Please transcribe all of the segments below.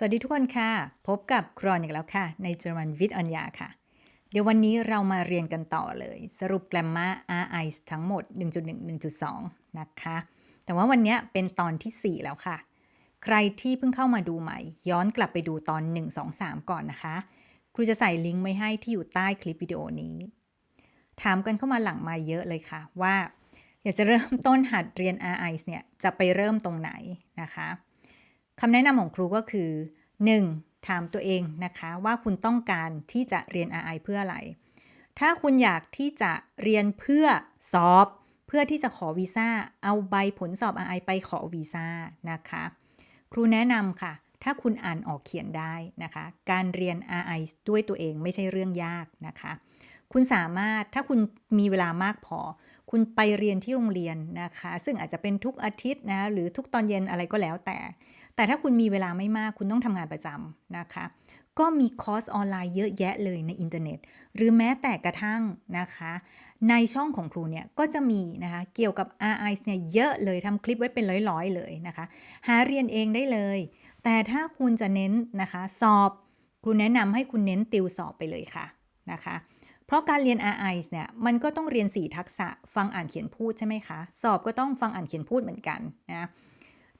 สวัสดีทุกคนค่ะ พบกับครอนอีกแล้วค่ะ ในเจอร์มันวิทอัญญาค่ะ เดี๋ยววันนี้เรามาเรียนกันต่อเลย สรุปแกรมมา R I ทั้งหมด 1.1 1.2 นะคะ แต่ว่าวันนี้เป็นตอนที่ 4 แล้วค่ะ ใครที่เพิ่งเข้ามาดูใหม่ ย้อนกลับไปดูตอน 1 2 3 ก่อนนะคะ ครูจะใส่ลิงก์ไว้ให้ที่อยู่ใต้คลิปวิดีโอนี้ ถามกันเข้ามาหลังมาเยอะเลยค่ะว่า อยากจะเริ่มต้นหัดเรียน R I เนี่ยจะไปเริ่มตรงไหนนะคะ คำแนะนำของครูก็คือ 1. ถามตัวเองนะคะว่าคุณต้องการที่จะเรียน RI เพื่ออะไร ถ้าคุณอยากที่จะเรียนเพื่อสอบ เพื่อที่จะขอวีซ่า เอาใบผลสอบ RI ไปขอวีซ่านะคะ ครูแนะนำค่ะ ถ้าคุณอ่านออกเขียนได้นะคะ การเรียน RI ด้วยตัวเองไม่ใช่เรื่องยากนะคะ คุณสามารถถ้าคุณมีเวลามากพอคุณไปเรียนที่โรงเรียนนะคะ ซึ่งอาจจะเป็นทุกอาทิตย์นะหรือทุกตอนเย็นอะไรก็แล้วแต่ แต่ถ้าคุณมีเวลาไม่มากคุณต้องทำงานประจำนะคะ ก็มีคอร์สออนไลน์เยอะแยะเลยในอินเทอร์เน็ต หรือแม้แต่กระทั่งนะคะ ในช่องของครูเนี่ยก็จะมีนะคะเกี่ยวกับ RI เนี่ยเยอะเลยทำคลิปไว้เป็นร้อยๆเลยนะคะ หาเรียนเองได้เลย แต่ถ้าคุณจะเน้นนะคะสอบครูแนะนำให้คุณเน้นติวสอบไปเลยค่ะนะคะเพราะการเรียน RI เนี่ยมันก็ต้องเรียน 4 ทักษะฟังอ่านเขียนพูดใช่ไหมคะ สอบก็ต้องฟังอ่านเขียนพูดเหมือนกันนะ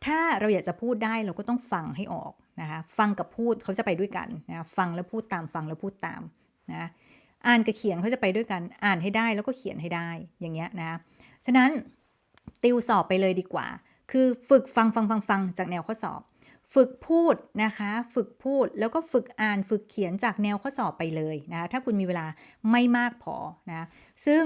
ถ้าเราอยากจะพูดได้เราก็ต้องฟังให้ออกนะคะฟังกับพูดเขาจะไปด้วยกันนะฟังแล้วพูดตามฟังแล้วพูดตามนะอ่านกับเขียนเขาจะไปด้วยกันอ่านให้ได้แล้วก็เขียนให้ได้อย่างเงี้ยนะฉะนั้นติวสอบไปเลยดีกว่า คือฝึกฟังฟังฟังฟังจากแนวข้อสอบ ฝึกพูดนะคะ ฝึกพูดแล้วก็ฝึกอ่านฝึกเขียนจากแนวข้อสอบไปเลยนะถ้าคุณมีเวลาไม่มากพอนะซึ่ง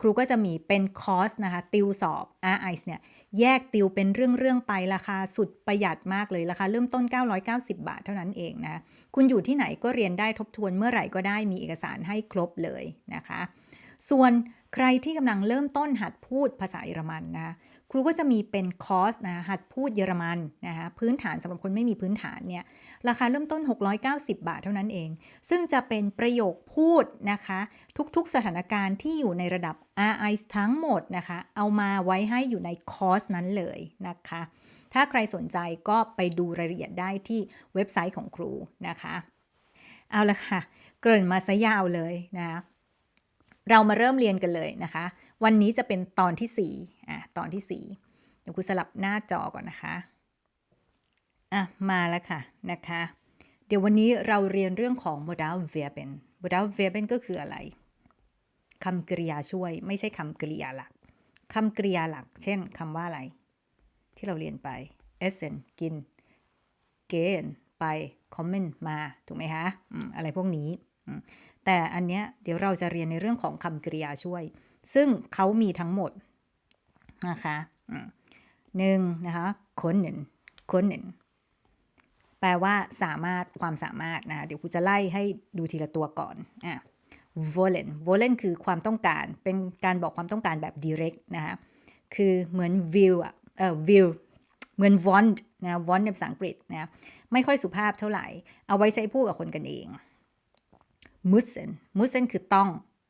ครูก็จะมีเป็นคอร์สนะคะติวสอบ RI เนี่ย แยกติวเป็นเรื่องๆไปราคาสุดประหยัดมากเลยราคาเริ่มต้น 990 บาทเท่านั้นเองนะ คุณอยู่ที่ไหนก็เรียนได้ทบทวนเมื่อไหร่ก็ได้มีเอกสารให้ครบเลยนะคะ ส่วนใครที่กำลังเริ่มต้นหัดพูดภาษาเยอรมันนะครูก็จะมีเป็นคอร์สนะหัดพูดเยอรมันนะคะพื้นฐานสำหรับคนไม่มีพื้นฐานเนี่ยราคาเริ่มต้น 690 บาทเท่านั้นเอง ซึ่งจะเป็นประโยคพูดนะคะ ทุกๆสถานการณ์ที่อยู่ในระดับ RI ทั้งหมดนะคะ เอามาไว้ให้อยู่ในคอร์สนั้นเลยนะคะ ถ้าใครสนใจก็ไปดูรายละเอียดได้ที่เว็บไซต์ของครูนะคะ เอาละค่ะ เกริ่นมาซะยาวเลยนะ เรามาเริ่มเรียนกันเลยนะคะ วันนี้จะเป็นตอนที่4อะตอนที่4เดี๋ยวครูสลับหน้าจอก่อนนะคะอะมาแล้วค่ะนะคะ เดี๋ยววันนี้เราเรียนเรื่องของ modal verben modal verben ก็คืออะไรคำกริยาช่วย ไม่ใช่คำกริยาหลักคำกริยาหลัก เช่นคำว่าอะไร ที่เราเรียนไป essen กิน gehen ไป kommen มา ถูกไหมคะออะไรพวกนี้ แต่อันเนี้ยเดี๋ยวเราจะเรียนในเรื่องของคำกริยาช่วย ซึ่งเขามีทั้งหมดนะคะหนึ่งนะคะคนหนึ่งคนหนึ่งแปลว่าสามารถความสามารถนะะเดี๋ยวครูจะไล่ให้ดูทีละตัวก่อนอะ volen volen คือความต้องการเป็นการบอกความต้องการแบบ direct นะคะคือเหมือน will อะเอ่อ will เหมือน want นะ want ในภาษาอังกฤษนะไม่ค่อยสุภาพเท่าไหร่ เอาไว้ใช้พูดกับคนกันเอง มุสเซนมุสเซนคือต้อง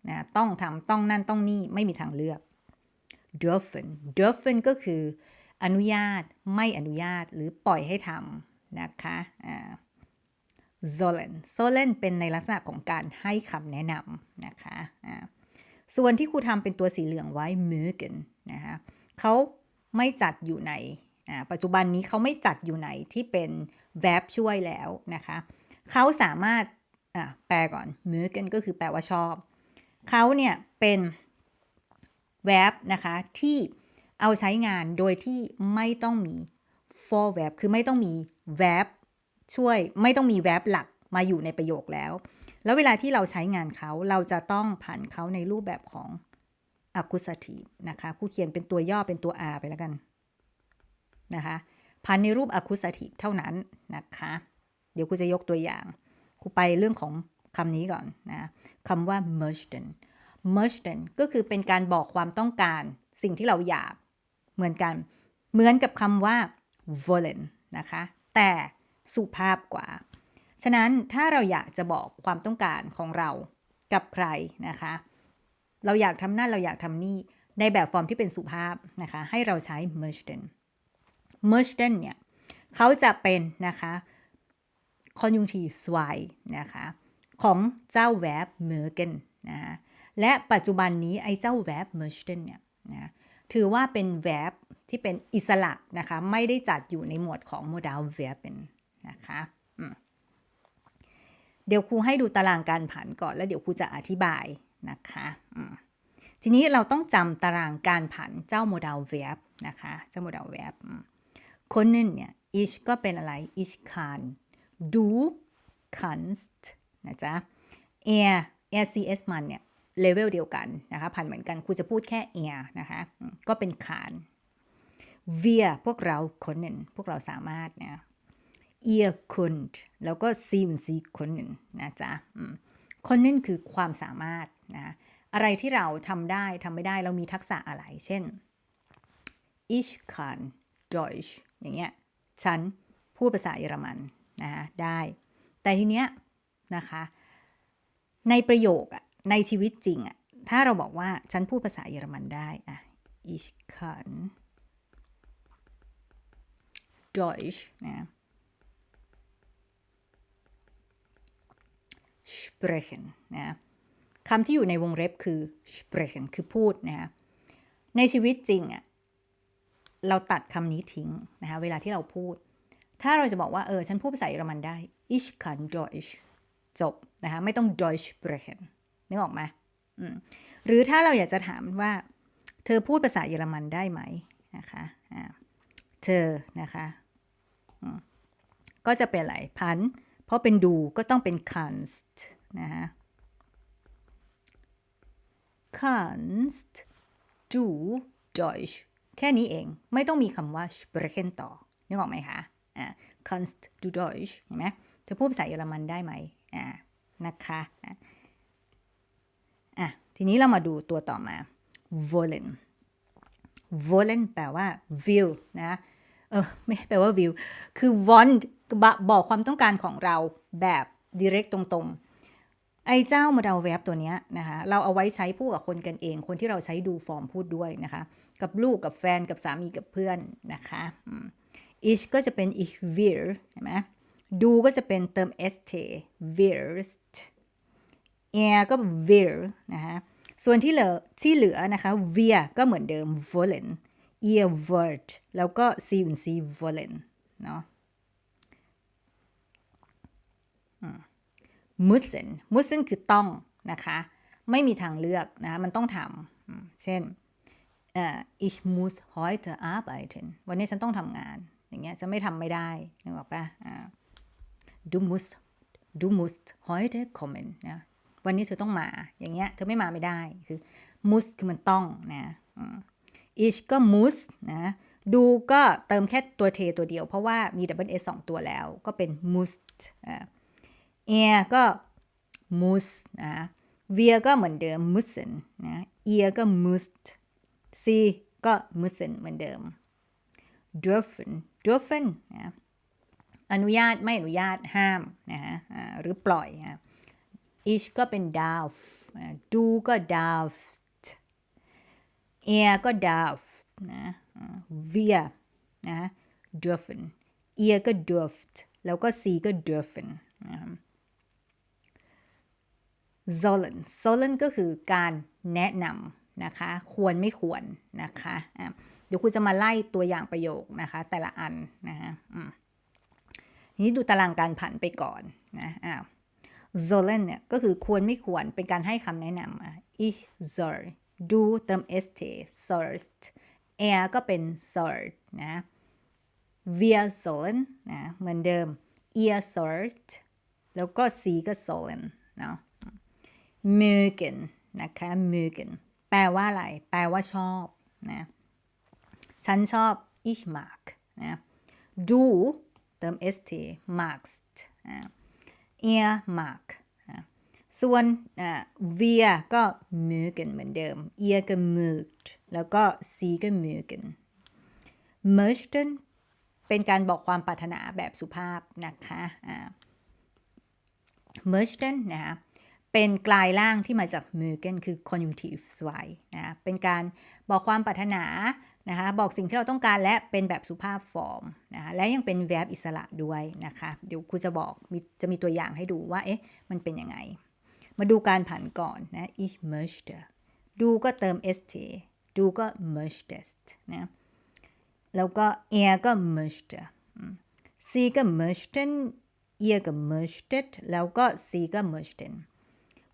นะต้องทำต้องนั่นต้องนี่ไม่มีทางเลือก dürfen dürfen ก็คืออนุญาตไม่อนุญาตหรือปล่อยให้ทำนะคะอ่า sollen sollen เป็นในลักษณะของการให้คำแนะนำนะคะอ่าส่วนที่ครูทำเป็นตัวสีเหลืองไว้ mögen นะคะเขาไม่จัดอยู่ในปัจจุบันนี้เขาไม่จัดอยู่ในที่เป็น verb ช่วยแล้วนะคะเขาสามารถ อะแปลก่อนมือกันก็คือแปลว่าชอบ เขาเนี่ยเป็นแวบนะคะที่เอาใช้งานโดยที่ไม่ต้องมี for verb คือไม่ต้องมี verb ช่วยไม่ต้องมี verb หลักมาอยู่ในประโยคแล้ว แล้วเวลาที่เราใช้งานเขาเราจะต้องผ่านเขาในรูปแบบของ accusative นะคะคู่เขียนเป็นตัวย่อเป็นตัว r ไปแล้วกันนะคะพันในรูป accusative เท่านั้นนะคะ เดี๋ยวกูจะยกตัวอย่าง ครูไปเรื่องของคำนี้ก่อนนะคำว่า merchant merchant ก็คือเป็นการบอกความต้องการสิ่งที่เราอยากเหมือนกัน เหมือนกับคำว่า wollen นะคะ แต่สุภาพกว่า ฉะนั้นถ้าเราอยากจะบอกความต้องการของเรากับใครนะคะ เราอยากทำนั่นเราอยากทำนี่ในแบบฟอร์มที่เป็นสุภาพนะคะ ให้เราใช้ merchant merchant เนี่ยเขาจะเป็นนะคะ conjunctive zwei นะคะของเจ้า verb mögen นะคะและปัจจุบันนี้ไอ้เจ้า verb möchten เนี่ยนะถือว่าเป็น verb ที่เป็นอิสระนะคะไม่ได้จัดอยู่ในหมวดของ modal verben นะคะเดี๋ยวครูให้ดูตารางการผันก่อนแล้วเดี๋ยวครูจะอธิบายนะคะทีนี้เราต้องจำตารางการผันเจ้า modal verb นะคะเจ้า modal verb คนนึงเนี่ย ich ก็เป็นอะไร ich kann du kannst นะจ๊ะ er er cs มันเนี่ยเลเวลเดียวกันนะคะผันเหมือนกันครูจะพูดแค่ er นะคะก็เป็น kann wir พวกเราคนนึงพวกเราสามารถนะ ihr könnt แล้วก็ sie und sie können นะจ๊ะคนนึงคือความสามารถนะอะไรที่เราทำได้ทำไม่ได้เรามีทักษะอะไร เช่น ich kann Deutsch อย่างเงี้ย ฉันพูดภาษาเยอรมัน นะคะได้ แต่ทีเนี้ยนะคะในประโยคอะในชีวิตจริงอะถ้าเราบอกว่าฉันพูดภาษาเยอรมันได้อะ ich kann Deutsch นะ sprechen นะคำที่อยู่ในวงเล็บคือ sprechen คือพูดนะในชีวิตจริงอะเราตัดคำนี้ทิ้งนะคะเวลาที่เราพูด ถ้าเราจะบอกว่าเออฉันพูดภาษาเยอรมันได้ ich kann Deutsch จบนะคะไม่ต้อง Deutsch sprechen นึกออกไหมมหรือถ้าเราอยากจะถามว่า เธอพูดภาษาเยอรมันได้ไหมนะคะอ่าเธอนะคะก็จะเป็นอะไรพัน เพราะเป็นดูก็ต้องเป็น kannst นะคะ kannst du Deutsch แค่นี้เองไม่ต้องมีคำว่า sprechen ต่อนึกออกไหมคะ อ่า kannst du Deutsch เห็นไหมเธอพูดภาษาเยอรมันได้ไหมอ่านะคะอะทีนี้เรามาดูตัวต่อมา wollen wollen แปลว่า will นะเออไม่แปลว่า will คือ want บอกความต้องการของเราแบบ direct ตรงๆ ไอ้เจ้า modal verb ตัวเนี้ยนะคะเราเอาไว้ใช้พูดกับคนกันเอง คนที่เราใช้ดูฟอร์มพูดด้วยนะคะ กับลูกกับแฟนกับสามีกับเพื่อนนะคะ ich ก็จะเป็น ich will เห็นไหมดูก็จะเป็นเติม st willst er ก็ will นะคะส่วนที่เหลือที่เหลือนะคะ wir ก็เหมือนเดิม wollen ihr wollt แล้วก็ sie und sie wollen เนาะ müssen müssen คือต้องนะคะ ไม่มีทางเลือกนะคะ มันต้องทำเช่น ich muss heute arbeiten วันนี้ฉันต้องทำงาน อย่างเงี้ยฉันไม่ทำไม่ได้นึกออกปะ du musst du musst heute kommen นะวันนี้เธอต้องมา อย่างเงี้ย เธอไม่มาไม่ได้ คือ muss คือมันต้องนะ ich ก็ muss นะ ดูก็เติมแค่ตัวเทตัวเดียว เพราะว่ามี double s สองตัวแล้ว ก็เป็น must อ่า er ก็ muss นะ wir ก็เหมือนเดิม müssen นะ ihr ก็ must sie ก็ müssen เหมือนเดิม dürfen dürfen นะอนุญาตไม่อนุญาตห้ามนะฮะหรือปล่อยนะ ich ก็เป็น darf du ก็ darfst er ก็ darf นะ wir นะ dürfen ihr ก็ dürft แล้วก็ sie ก็ dürfen นะ sollen sollen ก็คือการแนะนำนะคะ ควรไม่ควรนะคะะ เดี๋ยวครูจะมาไล่ตัวอย่างประโยคนะคะ แต่ละอันนะคะนี้ดูตารางการผันไปก่อนนะอ้าว sollen เนี่ยก็คือควรไม่ควรเป็นการให้คำแนะนำ ich soll du เติม st sollst er ก็เป็น soll นะ wir sollen นะเหมือนเดิม ihr sollt แล้วก็ sie ก็ sollen เนาะ mögen นะคะ mögen แปลว่าอะไร แปลว่าชอบนะ ฉันชอบ ich mag นะ du เติม st magst นะ er mag นะส่วน wir ก็ mögen เหมือนเดิม ihr ก็ mögt แล้วก็ sie ก็ mögen möchten เป็นการบอกความปรารถนาแบบสุภาพนะคะ möchten นะคะเป็นกลายล่างที่มาจาก mögen คือ conjunctive zwei นะ เป็นการบอกความปรารถนา นะคะบอกสิ่งที่เราต้องการและเป็นแบบสุภาพฟอร์มนะคะและยังเป็น verb อิสระด้วยนะคะเดี๋ยวครูจะบอกมีจะมีตัวอย่างให้ดูว่าเอ๊ะมันเป็นยังไง มาดูการผันก่อนนะ ich möchte ดูก็เติม st ดูก็ möchtest นะแล้วก็ er ก็ möchte อืม sie ก็ möchten ihr ก็ möchtet แล้วก็ sie ก็ möchten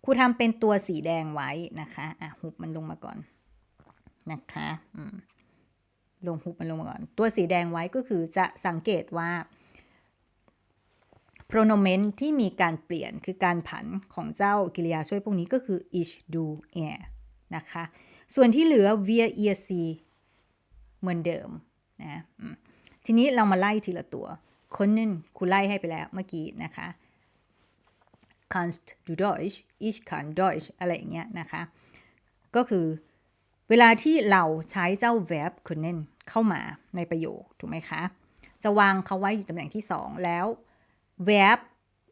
ครูทำเป็นตัวสีแดงไว้นะคะอะหุบมันลงมาก่อนนะคะอืม ลงหุบมันลงมาก่อน ตัวสีแดงไว้ก็คือจะสังเกตว่า pronomen ที่มีการเปลี่ยนคือการผันของเจ้ากิริยาช่วยพวกนี้ก็คือ ich du er นะคะ ส่วนที่เหลือ wir ihr sie เหมือนเดิมนะทีนี้เรามาไล่ทีละตัว คนนึงครูไล่ให้ไปแล้วเมื่อกี้นะคะ kannst du Deutsch ich kann Deutsch อะไรอย่างเงี้ยนะคะ ก็คือ เวลาที่เราใช้เจ้า verb können เข้ามาในประโยคถูกไหมคะ จะวางเขาไว้อยู่ตำแหน่งที่ 2 แล้ว verb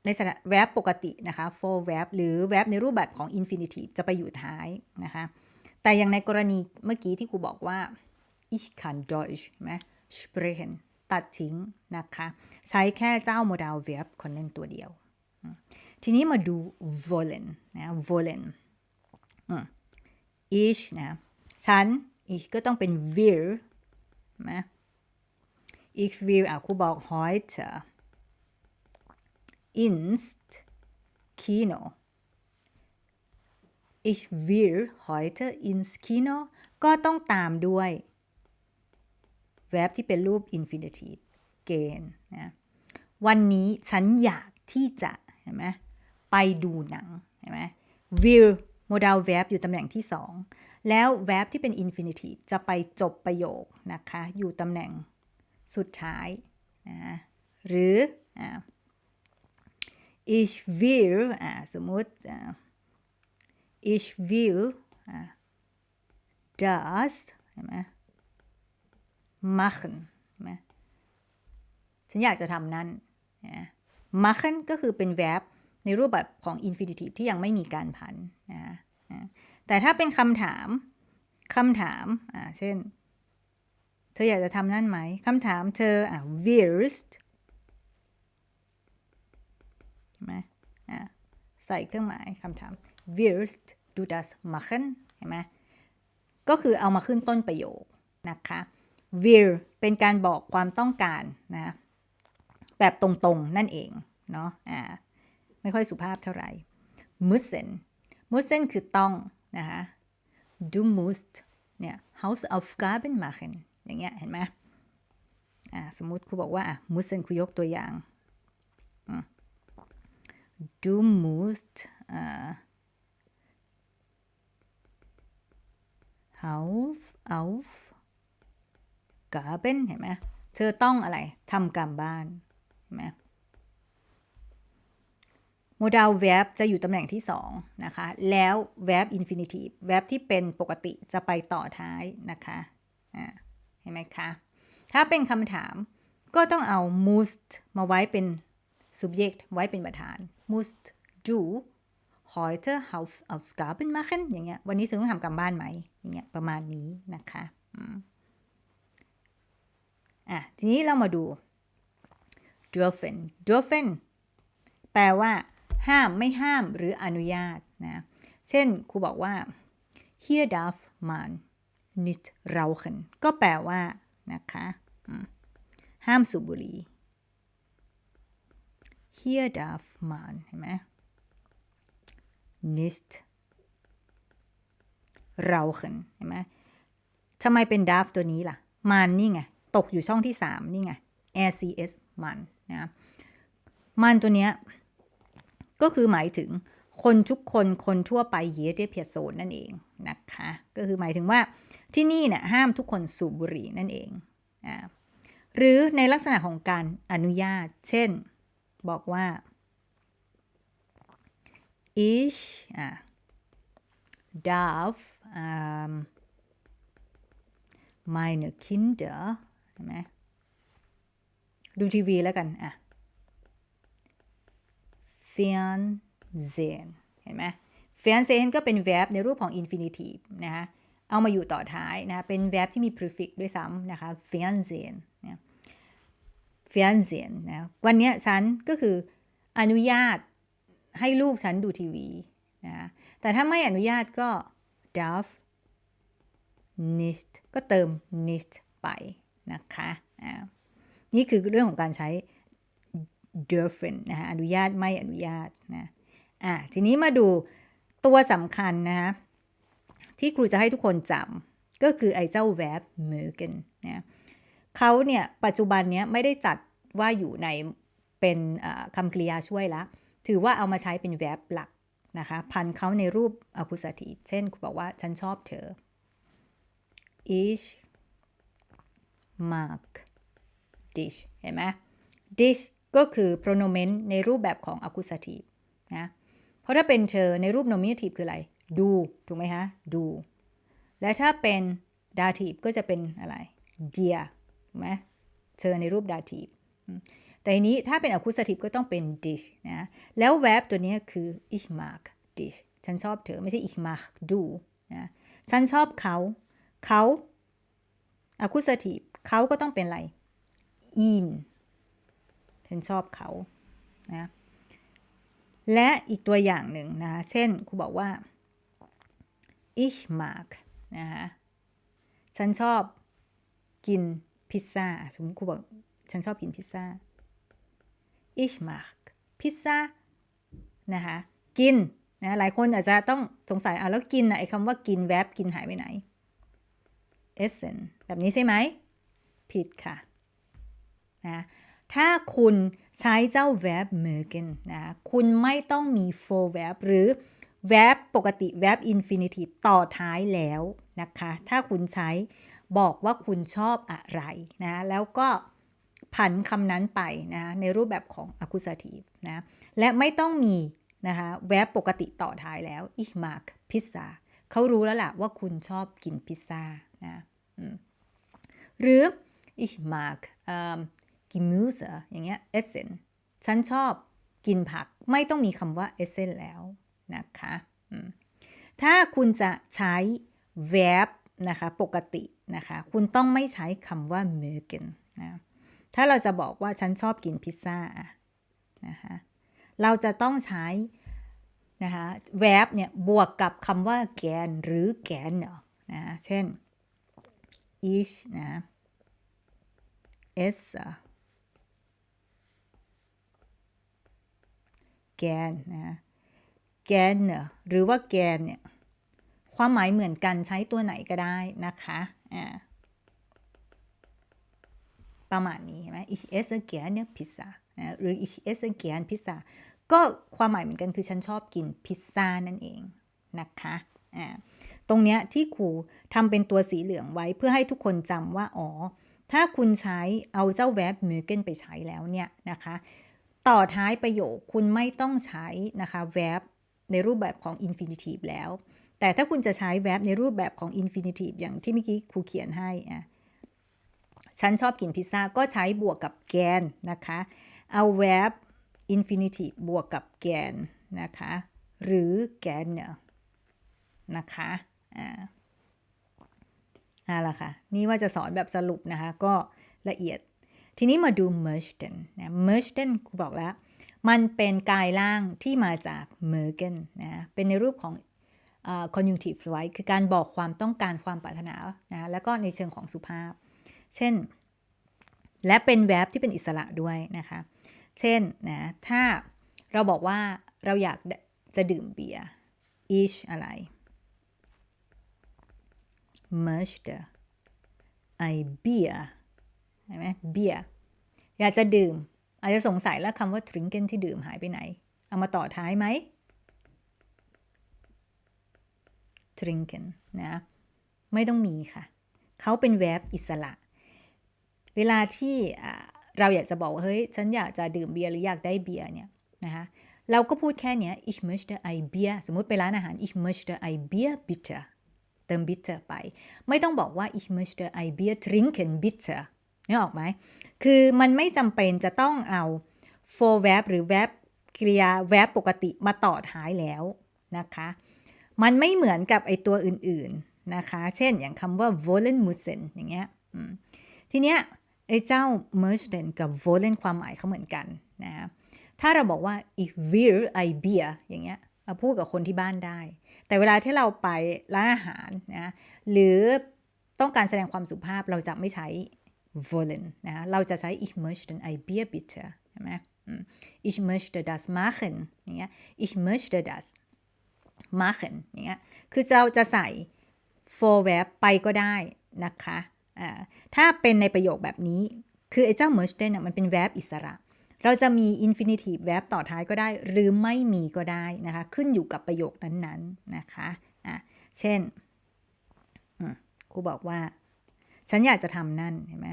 ในสถาน verb ปกตินะคะ for verb หรือ verb ในรูปแบบของ infinitive จะไปอยู่ท้ายนะคะ แต่อย่างในกรณีเมื่อกี้ที่ครูบอกว่า ich kann Deutsch ใช่ไหม sprechen ตัดทิ้งนะคะ ใช้แค่เจ้า modal verb können ตัวเดียว ทีนี้มาดู wollen นะ wollen อ ich นะ ฉัน ich ก็ต้องเป็น will นะ ich will อะครูบอก heute ins Kino ich will heute ins Kino ก็ต้องตามด้วย verb ที่เป็นรูป infinitive เกณฑ์นะวันนี้ฉันอยากที่จะเห็นไหมไปดูหนังเห็นไหม will modal verb อยู่ตำแหน่งที่2 แล้ว verb ที่เป็น infinitive จะไปจบประโยคนะคะ อยู่ตำแหน่งสุดท้ายนะหรือ ich will สมมติ ich will das เห็นไหม machen เห็นไหมฉันอยากจะทำนั่นนะ machen ก็คือเป็น verb ในรูปแบบของ infinitive ที่ยังไม่มีการผันนะ แต่ถ้าเป็นคำถามคำถามอ่าเช่น เธออยากจะทำนั่นไหมคำถามเธออ่า willst ห็นไหมอ่าใส่เครื่องหมายคำถาม willst du das machen เห็นไหมก็คือเอามาขึ้นต้นประโยคนะคะ will เป็นการบอกความต้องการนะแบบตรงๆ นั่นเองเนาะอ่าไม่ค่อยสุภาพเท่าไหร่ müssen müssen คือต้อง นะคะ du musst เนี่ย Hausaufgaben machen อย่างเงี้ย เห็นไหมอ่าสมมุติครูบอกว่า müssen ครูยกตัวอย่าง du musst äh, auf auf Gaben เห็นไหมเธอต้องอะไรทำการบ้าน เห็นไหม modal verb จะอยู่ตำแหน่งที่ 2 นะคะ แล้ว verb infinitive verb ที่เป็นปกติจะไปต่อท้ายนะคะเห็นไหมคะ ถ้าเป็นคำถามก็ต้องเอา must มาไว้เป็น subject ไว้เป็นประธาน must du heute Hausaufgaben machen อย่างเงี้ย วันนี้เธอต้องทำการบ้านไหม อย่างเงี้ย ประมาณนี้นะคะอะ ทีนี้เรามาดู dürfen dürfen แปลว่า ห้ามไม่ห้ามหรืออนุญาตนะเช่นครูบอกว่า hier darf man nicht rauchen ก็แปลว่านะคะห้ามสูบบุหรี่ hier darf man เห็นไหม nicht rauchen เห็นไหมทำไมเป็น darf ตัวนี้ล่ะมันนี่ไง ตกอยู่ช่องที่ 3 นี่ไง rcs มันนะมันตัวเนี้ย ก็คือหมายถึงคนทุกคนคนทั่วไปเยเดเพียโซนนั่นเองนะคะ ก็คือหมายถึงว่าที่นี่เนี่ยห้ามทุกคนสูบบุหรี่นั่นเองอ่าหรือในลักษณะของการอนุญาต เช่น บอกว่า ich อ่า darf ähm, meine Kinder เห็นไหมดูทีวีแล้วกันอะ Fernsehen เห็นไหม Fernsehen ก็เป็น verb ในรูปของ infinitive นะคะเอามาอยู่ต่อท้ายนะะเป็น verb ที่มี prefix ด้วยซ้ำนะคะ fernsehen นะ fernsehen นะวันนี้ฉันก็คืออนุญาตให้ลูกฉันดูทีวีนะแต่ถ้าไม่อนุญาตก็ darf nicht ก็เติม nicht ไปนะคะ นี่คือเรื่องของการใช้ dürfen นะคะอนุญาตไม่อนุญาตนะอะทีนี้มาดูตัวสำคัญนะคะที่ครูจะให้ทุกคนจำก็คือไอ้เจ้า verb mögen นะเขาเนี่ยปัจจุบันเนี้ยไม่ได้จัดว่าอยู่ในเป็นคำกริยาช่วยละถือว่าเอามาใช้เป็น verb หลักนะคะพันเขาในรูป accusative เช่นครูบอกว่าฉันชอบเธอ ich mag dich เห็นไหม dich ก็คือ pronomen ในรูปแบบของ accusative นะ เพราะถ้าเป็นเธอในรูป nominative คืออะไร ดู ถูกไหมคะดู และถ้าเป็น dative ก็จะเป็นอะไร dear ถูกไหมเธอในรูป dative แต่ทีนี้ถ้าเป็น accusative ก็ต้องเป็น dich นะ แล้ว verb ตัวนี้คือ ich mag dich ฉันชอบเธอ ไม่ใช่ ich mag du นะ ฉันชอบเขา เขา accusative เขาก็ต้องเป็นอะไร ihn ฉันชอบเขานะและอีกตัวอย่างหนึ่งนะเช่นครูบอกว่า ich mag นะคะฉันชอบกินพิซซ่าสมมติครูบอกฉันชอบกินพิซซ่า ich mag พิซซ่านะคะกินนะหลายคนอาจจะต้องสงสัยอะแล้วกินนะไอ้คำว่ากินแวบกินหายไปไหน essen แบบนี้ใช่ไหม ผิดค่ะนะ ถ้าคุณใช้เจ้า verb mögen นะคุณไม่ต้องมี for verb หรือ verb ปกติ verb infinitive ต่อท้ายแล้วนะคะ ถ้าคุณใช้บอกว่าคุณชอบอะไรนะ แล้วก็ผันคำนั้นไปนะในรูปแบบของ accusative นะ และไม่ต้องมีนะคะ verb ปกติต่อท้ายแล้ว ich mag Pizza เขารู้แล้วล่ะว่าคุณชอบกินพิซซ่านะหรือ ich mag Gemüse อย่างเงี้ย essen ฉันชอบกินผักไม่ต้องมีคำว่า essen แล้วนะคะถ้าคุณจะใช้ verb นะคะปกตินะคะ คุณต้องไม่ใช้คำว่า mögen นะถ้าเราจะบอกว่าฉันชอบกินพิซซ่านะคะเราจะต้องใช้นะคะ verb เนี่ยบวกกับคำว่า gern หรือ gerne นะเช่น ich นะ esse แกนนะแกนเนหรือว่าแกนเนี่ยความหมายเหมือนกันใช้ตัวไหนก็ได้นะคะอ่าประมาณนี้เห็นไหม ich esse gerne Pizza นะหรือ ich esse gern Pizza ก็ความหมายเหมือนกันคือฉันชอบกินพิซซ่านั่นเองนะคะอ่าตรงเนี้ยที่ครูทำเป็นตัวสีเหลืองไว้เพื่อให้ทุกคนจำว่า อ๋อ ถ้าคุณใช้เอาเจ้า verb mögen ไปใช้แล้วเนี่ยนะคะ ต่อท้ายประโยคคุณไม่ต้องใช้นะคะ verb ในรูปแบบของ infinitive แล้ว แต่ถ้าคุณจะใช้ verb ในรูปแบบของ infinitive อย่างที่เมื่อกี้ครูเขียนให้อะฉันชอบกินพิซซ่าก็ใช้บวกกับแกนนะคะ เอา verb infinitive บวกกับแกนนะคะ หรือแกนเนนะคะ อ่าอ่าละค่ะ นี่ว่าจะสอนแบบสรุปนะคะ ก็ละเอียด ทีนี้มาดู merchten นะ merchten ครูบอกแล้ว มันเป็นกายล่างที่มาจาก mergen นะ เป็นในรูปของ uh, conjunctive ไว้ คือการบอกความต้องการความปรารถนานะแล้วก็ในเชิงของสุภาพ เช่น และเป็น verb ที่เป็นอิสระด้วยนะคะ เช่นนะถ้าเราบอกว่าเราอยากจะดื่มเบียร์ ich อะไร möchte ein Bier เห็นไหมเบียร์อยากจะดื่ม อาจจะสงสัยแล้วคำว่า trinken ที่ดื่มหายไปไหน เอามาต่อท้ายไหม trinken นะไม่ต้องมีค่ะ เขาเป็น verb อิสระ เวลาที่เราอยากจะบอกว่า เฮ้ย ฉันอยากจะดื่มเบียร์หรืออยากได้เบียร์เนี่ยนะคะเราก็พูดแค่นี้ ich möchte ein Bier สมมติไปร้านอาหาร ich möchte ein Bier bitte เติม bitte ไป ไม่ต้องบอกว่า ich möchte ein Bier trinken bitte นึกออกไหม คือมันไม่จำเป็นจะต้องเอา for verb หรือ verb กริยา verb ปกติมาต่อท้ายแล้วนะคะ มันไม่เหมือนกับไอตัวอื่นๆนะคะ เช่นอย่างคำว่า wollen müssen อย่างเงี้ยทีเนี้ยไอเจ้า möchten กับ wollen ความหมายเขาเหมือนกันนะคะถ้าเราบอกว่า ich will ein Bier อย่างเงี้ยพูดกับคนที่บ้านได้ แต่เวลาที่เราไปร้านอาหารนะ หรือต้องการแสดงความสุภาพเราจะไม่ใช้ wollen นะคะเราจะใช้ ich möchte ein Bier bitte ใช่ไหม ich möchte das machen อย่างเงี้ย ich möchte das machen อย่างเงี้ยคือเราจะใส่ for verb ไปก็ได้นะคะถ้าเป็นในประโยคแบบนี้คือไอ้เจ้า möchten เนี่ยมันเป็น verb อิสระ เราจะมี infinitive verb ต่อท้ายก็ได้ หรือไม่มีก็ได้นะคะ ขึ้นอยู่กับประโยคนั้นๆนะคะะเช่นครูบอกว่า ฉันอยากจะทำนั่นเห็นไหม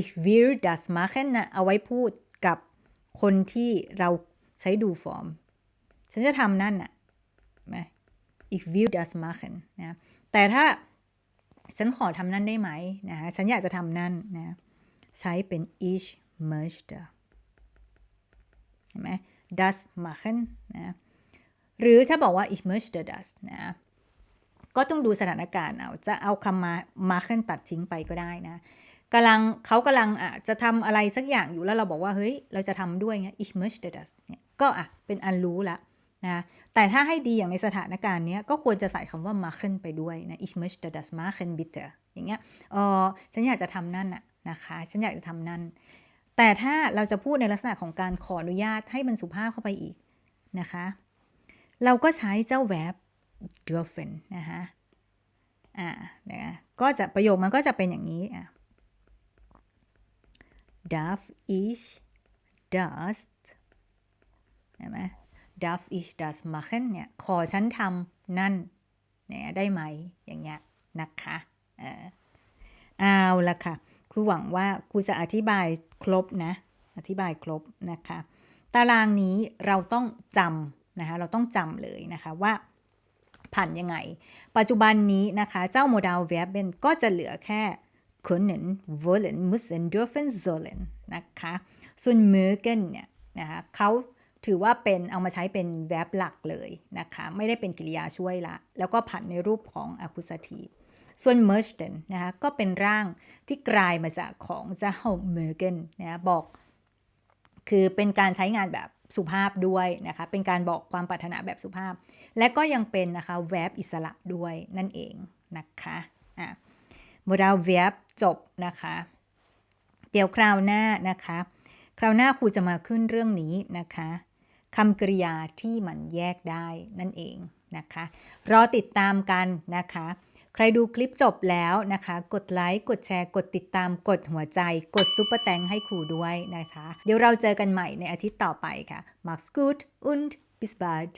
ich will das machen นะเอาไว้พูดกับคนที่เราใช้ดูฟอร์ม ฉันจะทำนั่นน่ะไหม ich will das machen นะแต่ถ้าฉันขอทำนั่นได้ไหมนะคะฉันอยากจะทำนั่นนะใช้เป็น ich möchte เห็นไหม das machen นะหรือถ้าบอกว่า ich möchte das นะ ก็ต้องดูสถานการณ์เอาจะเอาคำมา machen ตัดทิ้งไปก็ได้นะกำลังเขากำลังอะจะทำอะไรสักอย่างอยู่แล้วเราบอกว่าเฮ้ยเราจะทำด้วยเงี้ย ich möchte das เนี่ยก็อะเป็นอันรู้ละนะแต่ถ้าให้ดีอย่างในสถานการณ์เนี้ยก็ควรจะใส่คำว่า machen ไปด้วยนะ ich möchte das machen bitte อย่างเงี้ยเออฉันอยากจะทำนั่นน่ะนะคะ ฉันอยากจะทำนั่น แต่ถ้าเราจะพูดในลักษณะของการขออนุญาตให้มันสุภาพเข้าไปอีกนะคะ เราก็ใช้เจ้า verb dürfen นะคะอ่านะก็จะประโยคมันก็จะเป็นอย่างนี้อะ darf ich das เห็นไหม darf ich das machen เนี่ยขอฉันทำนั่นเนี่ยได้ไหมอย่างเงี้ยนะคะเออเอาละค่ะ ครูหวังว่าครูจะอธิบายครบนะ อธิบายครบนะคะ ตารางนี้เราต้องจำนะคะ เราต้องจำเลยนะคะว่า ผ่านยังไง ปัจจุบันนี้นะคะเจ้าโมด a l Verben ก็จะเหลือแค่ können wollen müssen dürfen sollen นะคะส่วน mögen เนี่ยนะคะเขาถือว่าเป็นเอามาใช้เป็น verb หลักเลยนะคะ ไม่ได้เป็นกริยาช่วยละ แล้วก็ผันในรูปของ accusative ส่วน möchten นะคะก็เป็นร่างที่กลายมาจากของ j a h mögen นะบอก คือเป็นการใช้งานแบบ สุภาพด้วยนะคะ เป็นการบอกความปรารถนาแบบสุภาพ และก็ยังเป็นนะคะ verb อิสระด้วยนั่นเองนะคะอะ modal verb จบนะคะ เดี๋ยวคราวหน้านะคะ คราวหน้าครูจะมาขึ้นเรื่องนี้นะคะคำกริยาที่มันแยกได้นั่นเองนะคะ รอติดตามกันนะคะ ใครดูคลิปจบแล้วนะคะ กดไลค์ กดแชร์ กดติดตาม กดหัวใจ กดซุปเปอร์แตงให้ครูด้วยนะคะ เดี๋ยวเราเจอกันใหม่ในอาทิตย์ต่อไปค่ะ Max gut und bis bald